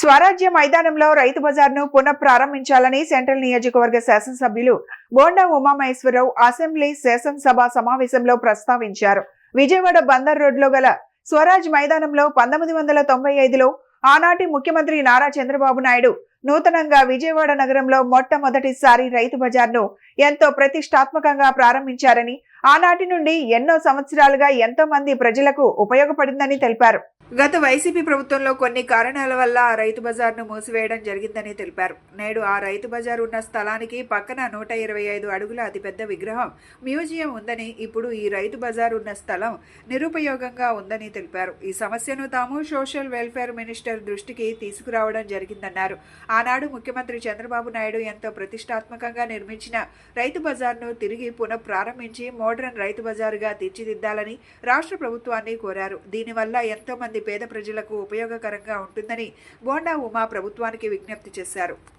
స్వరాజ్య మైదానంలో రైతు బజార్ను పునః ప్రారంభించాలని సెంట్రల్ నియోజకవర్గ శాసనసభ్యులు బోండా ఉమామహేశ్వరరావు అసెంబ్లీ శాసనసభ సమావేశంలో ప్రస్తావించారు. విజయవాడ బందర్ రోడ్లో గల స్వరాజ్ మైదానంలో పంతొమ్మిది వందల తొంభై ఐదులో ఆనాటి ముఖ్యమంత్రి నారా చంద్రబాబు నాయుడు నూతనంగా విజయవాడ నగరంలో మొట్టమొదటిసారి రైతు బజార్ను ఎంతో ప్రతిష్టాత్మకంగా ప్రారంభించారని ఆనాటి నుండి ఎన్నో సంవత్సరాలుగా ఎంతో మంది ప్రజలకు ఉపయోగపడిందని తెలిపారు. గత వైసీపీ ప్రభుత్వంలో కొన్ని కారణాల వల్ల ఆ రైతు బజార్ను మూసివేయడం జరిగిందని తెలిపారు. నేడు ఆ రైతు బజార్ ఉన్న స్థలానికి పక్కన నూట ఇరవై ఐదు అడుగుల అతిపెద్ద విగ్రహం మ్యూజియం ఉందని ఇప్పుడు ఈ రైతు బజార్ ఉన్న స్థలం నిరుపయోగంగా ఉందని తెలిపారు. ఈ సమస్యను తాము సోషల్ వెల్ఫేర్ మినిస్టర్ దృష్టికి తీసుకురావడం జరిగిందన్నారు. ఆనాడు ముఖ్యమంత్రి చంద్రబాబు నాయుడు ఎంతో ప్రతిష్టాత్మకంగా నిర్మించిన రైతు బజార్ను తిరిగి పునః ప్రారంభించి మోడ్రన్ రైతు బజారుగా తీర్చిదిద్దాలని రాష్ట్ర ప్రభుత్వాన్ని కోరారు. దీనివల్ల ఎంతోమంది మంది పేద ప్రజలకు ఉపయోగకరంగా ఉంటుందని బోండా ఉమా ప్రభుత్వానికి విజ్ఞప్తి చేశారు.